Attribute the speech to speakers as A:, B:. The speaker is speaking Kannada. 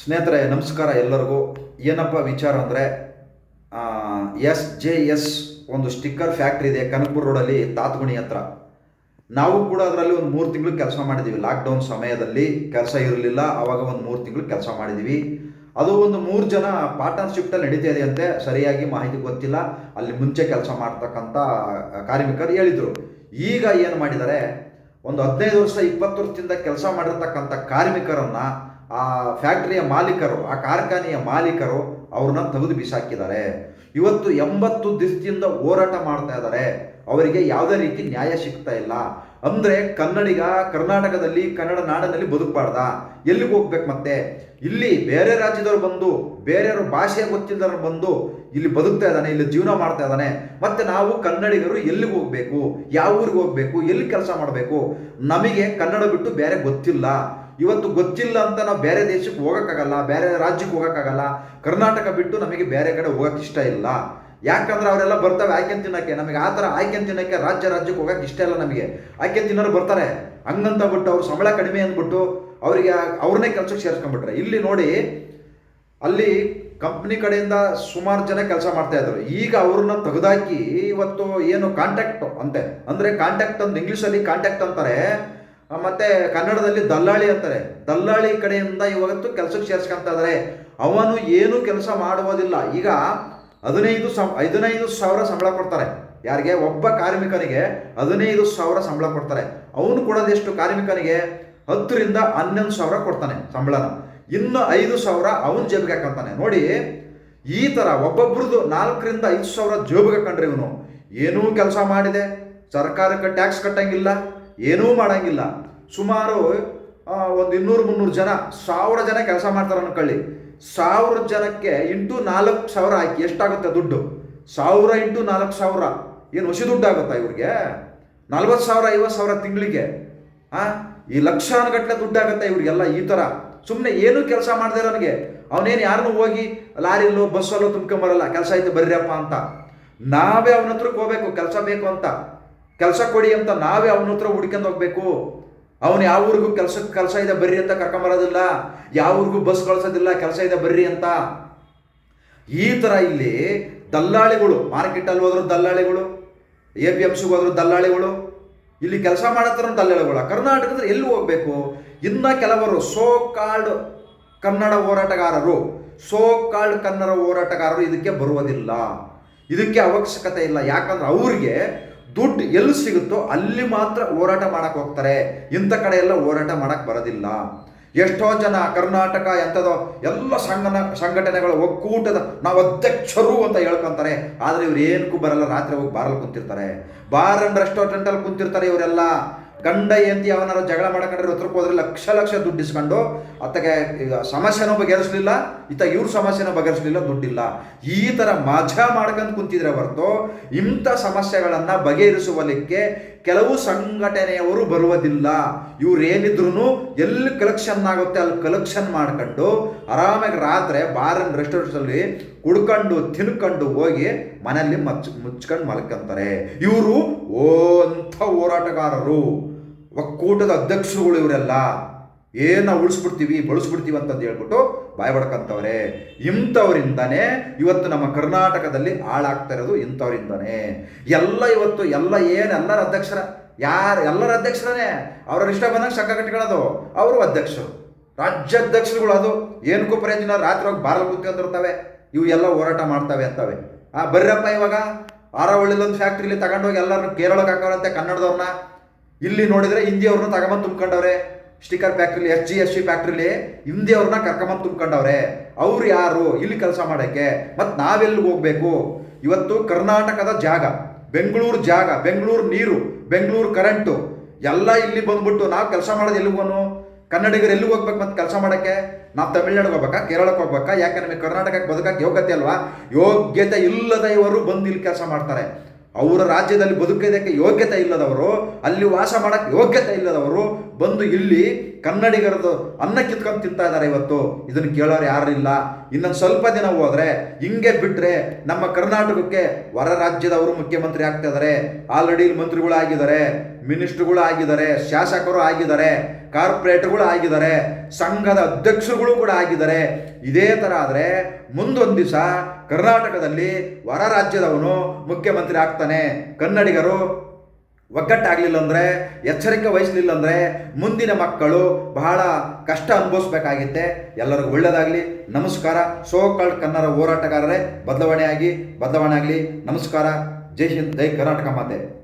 A: ಸ್ನೇಹಿತರೆ, ನಮಸ್ಕಾರ ಎಲ್ಲರಿಗೂ. ಏನಪ್ಪ ವಿಚಾರ ಅಂದರೆ ಎಸ್ ಜೆ ಎಸ್ ಒಂದು ಸ್ಟಿಕ್ಕರ್ ಫ್ಯಾಕ್ಟ್ರಿ ಇದೆ ಕನಕಪುರ ರೋಡಲ್ಲಿ, ತಾತ್ಗುಣಿ ಹತ್ರ. ನಾವು ಕೂಡ ಅದರಲ್ಲಿ ಒಂದು ಮೂರು ತಿಂಗಳು ಕೆಲಸ ಮಾಡಿದ್ದೀವಿ ಲಾಕ್ಡೌನ್ ಸಮಯದಲ್ಲಿ ಕೆಲಸ ಇರಲಿಲ್ಲ ಆವಾಗ ಒಂದು ಮೂರು ತಿಂಗಳು ಕೆಲಸ ಮಾಡಿದ್ದೀವಿ ಅದು ಒಂದು ಮೂರು ಜನ ಪಾರ್ಟ್ನರ್ಶಿಪ್ಟಲ್ಲಿ ನಡೀತಾ ಇದೆ ಅಂತೆ, ಸರಿಯಾಗಿ ಮಾಹಿತಿ ಗೊತ್ತಿಲ್ಲ. ಅಲ್ಲಿ ಮುಂಚೆ ಕೆಲಸ ಮಾಡ್ತಕ್ಕಂಥ ಕಾರ್ಮಿಕರು ಹೇಳಿದರು. ಈಗ ಏನು ಮಾಡಿದ್ದಾರೆ, ಒಂದು ಹದಿನೈದು ವರ್ಷ, ಇಪ್ಪತ್ತು ವರ್ಷದಿಂದ ಕೆಲಸ ಮಾಡಿರ್ತಕ್ಕಂಥ ಕಾರ್ಮಿಕರನ್ನ ಆ ಫ್ಯಾಕ್ಟರಿಯ ಮಾಲೀಕರು, ಆ ಕಾರ್ಖಾನೆಯ ಮಾಲೀಕರು ಅವ್ರನ್ನ ತೆಗೆದು ಬಿಸಾಕಿದ್ದಾರೆ. ಇವತ್ತು ಎಂಬತ್ತು ದಿಸ್ತಿಯಿಂದ ಹೋರಾಟ ಮಾಡ್ತಾ ಇದ್ದಾರೆ. ಅವರಿಗೆ ಯಾವುದೇ ರೀತಿ ನ್ಯಾಯ ಸಿಗ್ತಾ ಇಲ್ಲ. ಅಂದ್ರೆ ಕನ್ನಡಿಗ ಕರ್ನಾಟಕದಲ್ಲಿ, ಕನ್ನಡ ನಾಡಿನಲ್ಲಿ ಬದುಕಬಾರ್ದ. ಎಲ್ಲಿಗೆ ಹೋಗ್ಬೇಕು ಮತ್ತೆ? ಇಲ್ಲಿ ಬೇರೆ ರಾಜ್ಯದವರು ಬಂದು, ಬೇರೆಯವ್ರ ಭಾಷೆ ಗೊತ್ತಿಲ್ಲದವ್ರು ಬಂದು ಇಲ್ಲಿ ಬದುಕ್ತಾ ಇದ್ದಾನೆ, ಇಲ್ಲಿ ಜೀವನ ಮಾಡ್ತಾ ಇದ್ದಾನೆ. ಮತ್ತೆ ನಾವು ಕನ್ನಡಿಗರು ಎಲ್ಲಿಗೆ ಹೋಗ್ಬೇಕು? ಯಾವ ಊರಿಗೆ ಹೋಗ್ಬೇಕು? ಎಲ್ಲಿ ಕೆಲಸ ಮಾಡಬೇಕು? ನಮಗೆ ಕನ್ನಡ ಬಿಟ್ಟು ಬೇರೆ ಗೊತ್ತಿಲ್ಲ. ಇವತ್ತು ಗೊತ್ತಿಲ್ಲ ಅಂತ ನಾವು ಬೇರೆ ದೇಶಕ್ಕೆ ಹೋಗೋಕ್ಕಾಗಲ್ಲ, ಬೇರೆ ರಾಜ್ಯಕ್ಕೆ ಹೋಗೋಕ್ಕಾಗಲ್ಲ. ಕರ್ನಾಟಕ ಬಿಟ್ಟು ನಮಗೆ ಬೇರೆ ಕಡೆ ಹೋಗಕ್ಕೆ ಇಷ್ಟ ಇಲ್ಲ. ಯಾಕಂದ್ರೆ ಅವರೆಲ್ಲ ಬರ್ತವೆ ಆಯ್ಕೆ ತಿನ್ನಕ್ಕೆ. ನಮಗೆ ಆ ಥರ ಆಯ್ಕೆ ತಿನ್ನಕ್ಕೆ ರಾಜ್ಯ ರಾಜ್ಯಕ್ಕೆ ಹೋಗಕ್ಕೆ ಇಷ್ಟ ಇಲ್ಲ ನಮಗೆ. ಆಯ್ಕೆ ತಿನ್ನೋರು ಬರ್ತಾರೆ. ಹಂಗಂತ ಬಿಟ್ಟು ಅವ್ರು ಸಂಬಳ ಕಡಿಮೆ ಅಂದ್ಬಿಟ್ಟು ಅವರಿಗೆ ಅವ್ರನ್ನೇ ಕೆಲಸಕ್ಕೆ ಸೇರಿಸ್ಕೊಂಡ್ಬಿಟ್ರೆ. ಇಲ್ಲಿ ನೋಡಿ, ಅಲ್ಲಿ ಕಂಪ್ನಿ ಕಡೆಯಿಂದ ಸುಮಾರು ಜನ ಕೆಲಸ ಮಾಡ್ತಾ ಇದ್ರು. ಈಗ ಅವ್ರನ್ನ ತೆಗೆದಾಕಿ ಇವತ್ತು ಏನು ಕಾಂಟ್ಯಾಕ್ಟ್ ಅಂತೆ. ಅಂದ್ರೆ ಕಾಂಟ್ಯಾಕ್ಟ್ ಅಂತ ಇಂಗ್ಲೀಷಲ್ಲಿ ಕಾಂಟ್ಯಾಕ್ಟ್ ಅಂತಾರೆ. ಮತ್ತೆ ಕನ್ನಡದಲ್ಲಿ ದಲ್ಲಾಳಿ ಅಂತಾರೆ. ದಲ್ಲಾಳಿ ಕಡೆಯಿಂದ ಇವತ್ತು ಕೆಲಸಕ್ಕೆ ಸೇರಿಸ್ಕೊಂತ ಇದ್ದಾರೆ ಅವನು ಏನು ಕೆಲಸ ಮಾಡುವುದಿಲ್ಲ. ಈಗ ಹದಿನೈದು ಸಂ, ಹದಿನೈದು ಸಾವಿರ ಸಂಬಳ ಕೊಡ್ತಾರೆ. ಯಾರಿಗೆ? ಒಬ್ಬ ಕಾರ್ಮಿಕನಿಗೆ ಹದಿನೈದು ಸಾವಿರ ಸಂಬಳ ಕೊಡ್ತಾರೆ. ಅವನು ಕೊಡೋದೆಷ್ಟು ಕಾರ್ಮಿಕನಿಗೆ? ಹತ್ತರಿಂದ ಹನ್ನೊಂದು ಸಾವಿರ ಕೊಡ್ತಾನೆ ಸಂಬಳನ. ಇನ್ನು ಐದು ಸಾವಿರ ಅವನ ಜೇಬಿಗೆ ಹಾಕೊಂತಾನೆ ನೋಡಿ, ಈ ಥರ ಒಬ್ಬೊಬ್ರದ್ದು ನಾಲ್ಕರಿಂದ ಐದು ಸಾವಿರ ಜೇಬಿಗೆ ಹಾಕೊಂಡ್ರೆ ಇವನು. ಏನೂ ಕೆಲಸ ಮಾಡಿದೆ. ಸರ್ಕಾರಕ್ಕೆ ಟ್ಯಾಕ್ಸ್ ಕಟ್ಟಂಗಿಲ್ಲ. ಏನೂ ಮಾಡೋಂಗಿಲ್ಲ. ಸುಮಾರು ಒಂದು ಇನ್ನೂರು ಮುನ್ನೂರು ಜನ, ಸಾವಿರ ಜನ ಕೆಲಸ ಮಾಡ್ತಾರೆ ಅನ್ಕೊಳ್ಳಿ. ಸಾವಿರ ಜನಕ್ಕೆ ಇಂಟು ನಾಲ್ಕು ಸಾವಿರ ಹಾಕಿ ಎಷ್ಟಾಗುತ್ತೆ ದುಡ್ಡು? ಸಾವಿರ ಇಂಟು ನಾಲ್ಕು ಸಾವಿರ. ಏನು ಹೊಸಿ ದುಡ್ಡು ಆಗುತ್ತಾ ಇವ್ರಿಗೆ? ನಲ್ವತ್ತು ಸಾವಿರ ಐವತ್ತು ಸಾವಿರ ತಿಂಗಳಿಗೆ. ಆ, ಈ ಲಕ್ಷಾನುಗಟ್ಟಲೆ ದುಡ್ಡು ಆಗುತ್ತೆ ಇವ್ರಿಗೆಲ್ಲ ಈ ಥರ? ಸುಮ್ಮನೆ ಏನು ಕೆಲಸ ಮಾಡದೆ ನನಗೆ ಅವನೇನು ಯಾರನ್ನೂ ಹೋಗಿ ಲಾರಿಲ್ಲೋ ಬಸ್ಸಲ್ಲೋ ತುಂಬ್ಕೊಂಬರಲ್ಲ ಕೆಲಸ ಐತೆ ಬರ್ರಿಯಪ್ಪ ಅಂತ. ನಾವೇ ಅವನ ಹತ್ರಕ್ಕೆ ಹೋಗ್ಬೇಕು. ಕೆಲಸ ಬೇಕು ಅಂತ. ಕೆಲಸ ಕೊಡಿ ಅಂತ ನಾವೇ ಅವನ ಹತ್ರ ಹುಡ್ಕೊಂಡು ಹೋಗ್ಬೇಕು. ಅವನು ಯಾವ ಊರಿಗೂ ಕೆಲ್ಸಕ್ಕೆ ಕೆಲಸ ಇದೆ ಬರ್ರಿ ಅಂತ ಕರ್ಕೊಂಬರೋದಿಲ್ಲ ಯಾವ ಊರಿಗೂ ಬಸ್ ಕಳ್ಸೋದಿಲ್ಲ, ಕೆಲಸ ಇದೆ ಬರ್ರಿ ಅಂತ. ಈ ಥರ ಇಲ್ಲಿ ದಲ್ಲಾಳಿಗಳು ಮಾರ್ಕೆಟಲ್ಲಿ ಹೋದ್ರು ದಲ್ಲಾಳಿಗಳು ಎ ಪಿ ಎಂ ಸಿಗೆ ಹೋದ್ರು ದಲ್ಲಾಳಿಗಳು, ಇಲ್ಲಿ ಕೆಲಸ ಮಾಡತ್ತಾರ ದಲ್ಲಾಳಿಗಳು ಕರ್ನಾಟಕದ ಎಲ್ಲಿ ಹೋಗ್ಬೇಕು? ಇನ್ನ ಕೆಲವರು ಸೋ ಕಾಲ್ಡ್ ಕನ್ನಡ ಹೋರಾಟಗಾರರು ಸೋ ಕಾಲ್ಡ್ ಕನ್ನಡ ಹೋರಾಟಗಾರರು ಇದಕ್ಕೆ ಬರುವುದಿಲ್ಲ. ಇದಕ್ಕೆ ಅವಶ್ಯಕತೆ ಇಲ್ಲ. ಯಾಕಂದ್ರೆ ಅವ್ರಿಗೆ ದುಡ್ಡು ಎಲ್ಲಿ ಸಿಗುತ್ತೋ ಅಲ್ಲಿ ಮಾತ್ರ ಹೋರಾಟ ಮಾಡಕ್ಕೆ ಹೋಗ್ತಾರೆ. ಇಂಥ ಕಡೆ ಎಲ್ಲ ಹೋರಾಟ ಮಾಡಕ್ಕೆ ಬರೋದಿಲ್ಲ. ಎಷ್ಟೋ ಜನ ಕರ್ನಾಟಕ ಎಂಥದೋ ಎಲ್ಲ ಸಂಘನ ಸಂಘಟನೆಗಳ ಒಕ್ಕೂಟದ ನಾವು ಅಧ್ಯಕ್ಷರು ಅಂತ ಹೇಳ್ಕೊಂತಾರೆ. ಆದರೆ ಇವ್ರು ಏನಕ್ಕೂ ಬರಲ್ಲ, ರಾತ್ರಿ ಹೋಗಿ ಬಾರಲ್ಲಿ ಕುಂತಿರ್ತಾರೆ. ಬಾರ್ ಅಂಡ್ ರೆಸ್ಟೋರೆಂಟಲ್ಲಿ ಕುಂತಿರ್ತಾರೆ ಇವರೆಲ್ಲ. ಗಂಡ ಎಂದಿ ಅವನಾರು ಜಗಳ ಮಾಡ್ಕೊಂಡ್ರೆ ಹತ್ರಕ್ಕೆ ಹೋದ್ರೆ ಲಕ್ಷ ಲಕ್ಷ ದುಡ್ಡು ಇಸ್ಕೊಂಡು ಈಗ ಸಮಸ್ಯೆನೂ ಬಗೆಹರಿಸ್ಲಿಲ್ಲ, ಇತ್ತ ಇವ್ರ ಸಮಸ್ಯೆನೂ ಬಗೆಹರಿಸ್ಲಿಲ್ಲ, ದುಡ್ಡಿಲ್ಲ. ಈ ಥರ ಮಜಾ ಮಾಡ್ಕೊಂಡು ಕುಂತಿದ್ರೆ ಹೊರತು ಇಂಥ ಸಮಸ್ಯೆಗಳನ್ನು ಬಗೆಹರಿಸುವಲಿಕ್ಕೆ ಕೆಲವು ಸಂಘಟನೆಯವರು ಬರುವುದಿಲ್ಲ. ಇವ್ರು ಏನಿದ್ರು ಎಲ್ಲಿ ಕಲೆಕ್ಷನ್ ಆಗುತ್ತೆ ಅಲ್ಲಿ ಕಲೆಕ್ಷನ್ ಮಾಡ್ಕೊಂಡು ಆರಾಮಾಗಿ ರಾತ್ರಿ ಬಾರ್ ಅಂಡ್ ರೆಸ್ಟೋರೆಂಟ್ಸಲ್ಲಿ ಕುಡ್ಕೊಂಡು, ತಿನ್ಕೊಂಡು ಹೋಗಿ ಮನೆಯಲ್ಲಿ ಮಚ್ ಮುಚ್ಕೊಂಡು ಮಲ್ಕೊಂತಾರೆ. ಇವರು ಓ ಅಂಥ ಹೋರಾಟಗಾರರು. ಒಕ್ಕೂಟದ ಅಧ್ಯಕ್ಷರುಗಳು ಇವರೆಲ್ಲ, ಏನ ಉಳಿಸ್ಬಿಡ್ತೀವಿ, ಬಳಸ್ಬಿಡ್ತೀವಿ ಅಂತಂದು ಹೇಳ್ಬಿಟ್ಟು ಬಾಯ್ ಬಡ್ಕಂತವ್ರೆ ಇಂಥವರಿಂದನೇ ಇವತ್ತು ನಮ್ಮ ಕರ್ನಾಟಕದಲ್ಲಿ ಹಾಳಾಗ್ತಾ ಇರೋದು ಇಂಥವರಿಂದನೇ. ಎಲ್ಲ ಇವತ್ತು ಎಲ್ಲ ಏನು ಎಲ್ಲರ ಅಧ್ಯಕ್ಷರ, ಯಾರು, ಎಲ್ಲರ ಅಧ್ಯಕ್ಷರೇ ಅವರ ಇಷ್ಟ ಬಂದಾಗ ಶಂಕ ಕಟ್ಟಿಕೊಳ್ಳೋದು ಅವರು ಅಧ್ಯಕ್ಷರು. ರಾಜ್ಯಾಧ್ಯಕ್ಷರುಗಳು ಅದು. ಏನಕ್ಕೂ ಪ್ರಯೋಜನ ರಾತ್ರಿ ಹೋಗಿ ಬಾರಲ್ಲಿ ಕೂತ್ಕೊಂಡಿರ್ತವೆ. ಇವು ಎಲ್ಲ ಹೋರಾಟ ಮಾಡ್ತವೆ ಅಂತವೆ. ಆ ಬರ್ರಪ್ಪ ಇವಾಗ ಆರವಳ್ಳಿಲೊಂದು ಫ್ಯಾಕ್ಟ್ರಿಲಿ ತಗೊಂಡೋಗಿ ಎಲ್ಲರನ್ನು ಕೇರಳಕ್ಕೆ ಹಾಕೋರಂತೆ ಕನ್ನಡದವ್ರನ್ನ. ಇಲ್ಲಿ ನೋಡಿದ್ರೆ ಹಿಂದಿಯವ್ರನ್ನ ತಗೊಂಬಂದು ತುಂಬ್ಕೊಂಡವ್ರೆ. ಸ್ಟಿಕರ್ ಫ್ಯಾಕ್ಟ್ರಿಲಿ ಎಸ್ ಜಿ ಎಸ್ ಸಿ ಫ್ಯಾಕ್ಟ್ರಿಲಿ ಹಿಂದಿಯವ್ರನ್ನ ಕರ್ಕೊಂಬಂದು ತುಂಬ್ಕೊಂಡವ್ರೆ. ಅವ್ರು ಯಾರು? ಇಲ್ಲಿ ಕೆಲಸ ಮಾಡೋಕ್ಕೆ. ಮತ್ತು ನಾವೆಲ್ಲಿಗೆ ಹೋಗ್ಬೇಕು? ಇವತ್ತು ಕರ್ನಾಟಕದ ಜಾಗ, ಬೆಂಗಳೂರು ಜಾಗ, ಬೆಂಗಳೂರು ನೀರು, ಬೆಂಗಳೂರು ಕರೆಂಟು ಎಲ್ಲ ಇಲ್ಲಿ ಬಂದ್ಬಿಟ್ಟು ನಾವು ಕೆಲಸ ಮಾಡೋದು ಎಲ್ಲಿಗೋನು ಕನ್ನಡಿಗರು ಎಲ್ಲಿಗೆ ಹೋಗ್ಬೇಕು ಮತ್ತು ಕೆಲಸ ಮಾಡೋಕ್ಕೆ? ನಾವು ತಮಿಳ್ನಾಡಿಗೆ ಹೋಗ್ಬೇಕಾ? ಕೇರಳಕ್ಕೆ ಹೋಗ್ಬೇಕಾ? ಯಾಕೆ ನಮಗೆ ಕರ್ನಾಟಕಕ್ಕೆ ಬದುಕಕ್ಕೆ ಯೋಗ್ಯತೆ ಅಲ್ವಾ? ಯೋಗ್ಯತೆ ಇಲ್ಲದ ಇವರು ಬಂದು ಇಲ್ಲಿ ಕೆಲಸ ಮಾಡ್ತಾರೆ. ಅವರ ರಾಜ್ಯದಲ್ಲಿ ಬದುಕೋದಕ್ಕೆ ಯೋಗ್ಯತೆ ಇಲ್ಲದವರು ಅಲ್ಲಿ ವಾಸ ಮಾಡೋಕ್ಕೆ ಯೋಗ್ಯತೆ ಇಲ್ಲದವರು ಬಂದು ಇಲ್ಲಿ ಕನ್ನಡಿಗರದು ಅನ್ನ ಕಿತ್ಕೊಂಡು ತಿಂತಾ ಇದ್ದಾರೆ ಇವತ್ತು. ಇದನ್ನು ಕೇಳೋರು ಇಲ್ಲ. ಇನ್ನೊಂದು ಸ್ವಲ್ಪ ದಿನ ಹೋದ್ರೆ ಹಿಂಗೆ ಬಿಟ್ರೆ ನಮ್ಮ ಕರ್ನಾಟಕಕ್ಕೆ ಹೊರ ರಾಜ್ಯದವರು ಮುಖ್ಯಮಂತ್ರಿ ಆಗ್ತಾ ಇದ್ದಾರೆ. ಆಲ್ರೆಡಿ ಮಂತ್ರಿಗಳು ಆಗಿದ್ದಾರೆ, ಮಿನಿಸ್ಟ್ರುಗಳು ಆಗಿದ್ದಾರೆ, ಶಾಸಕರು ಆಗಿದ್ದಾರೆ ಕಾರ್ಪೊರೇಟ್ಗಳು ಆಗಿದ್ದಾರೆ, ಸಂಘದ ಅಧ್ಯಕ್ಷರುಗಳು ಕೂಡ ಆಗಿದ್ದಾರೆ. ಇದೇ ಥರ ಆದರೆ ಮುಂದೊಂದು ದಿವಸ ಕರ್ನಾಟಕದಲ್ಲಿ ಹೊರ ರಾಜ್ಯದವನು ಮುಖ್ಯಮಂತ್ರಿ ಆಗ್ತಾನೆ. ಕನ್ನಡಿಗರು ಒಗ್ಗಟ್ಟಾಗಲಿಲ್ಲ ಅಂದರೆ, ಎಚ್ಚರಿಕೆ ವಹಿಸಲಿಲ್ಲ ಅಂದರೆ ಮುಂದಿನ ಮಕ್ಕಳು ಬಹಳ ಕಷ್ಟ ಅನುಭವಿಸ್ಬೇಕಾಗಿತ್ತೆ. ಎಲ್ಲರಿಗೂ ಒಳ್ಳೆಯದಾಗಲಿ ನಮಸ್ಕಾರ. ಸೋಕಲ್ಡ್ ಕನ್ನಡ ಹೋರಾಟಗಾರರೇ, ಬದಲಾವಣೆಯಾಗಿ, ಬದಲಾವಣೆ ಆಗಲಿ. ನಮಸ್ಕಾರ. ಜೈ ಹಿಂದ್, ಜೈ ಕರ್ನಾಟಕ ಮಾತೆ.